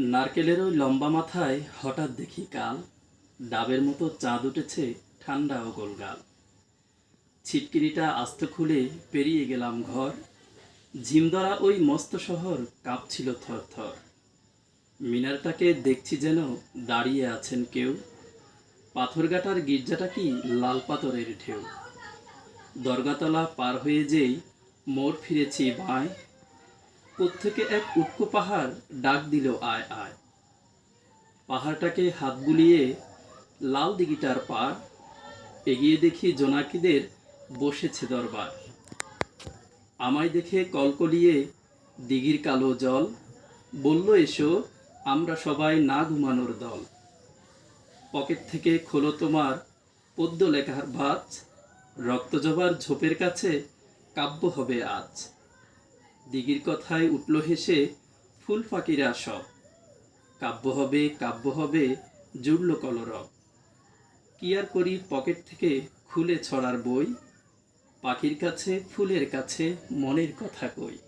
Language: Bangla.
নারকেলের ওই লম্বা মাথায় হঠাৎ দেখি কাল। ডাবের মতো চাঁদ উঠেছে ঠান্ডা ও গোলগাল। ছিটকিরিটা আস্ত খুলে পেরিয়ে গেলাম ঘর। ঝিমধরা ওই মস্ত শহর কাঁপছিল থর থর। মিনারটাকে দেখছি যেন দাঁড়িয়ে আছেন কেউ। পাথরঘাটার গির্জাটা কি লাল পাথরের ঢেউ। দরগাতলা পার হয়ে যেই মোড় ফিরেছি বাঁয়। প্রত্যেকে এক উটকো পাহাড় ডাক দিল, আয় আয়। পাহাড়টাকে হাত বুলিয়ে লাল দিঘিটার পার এগিয়ে দেখি জোনাকিদের বসেছে দরবার। আমায় দেখে কলকলিয়ে দিঘির কালো জল, বলল, এসো, আমরা সবাই না ঘুমানোর দল। পকেট থেকে খোলো তোমার পদ্য লেখার ভাজ রক্তজবার ঝোপের কাছে কাব্য হবে আজ। দিঘির কথায় উঠল হেসে, ফুল ফাঁকিরা সব। কাব্য হবে কাব্য হবে, জুড়ল কলরব। কি আর করি পকেট থেকে খুলে ছড়ার বই? পাখির কাছে, ফুলের কাছে, মনের কথা কই?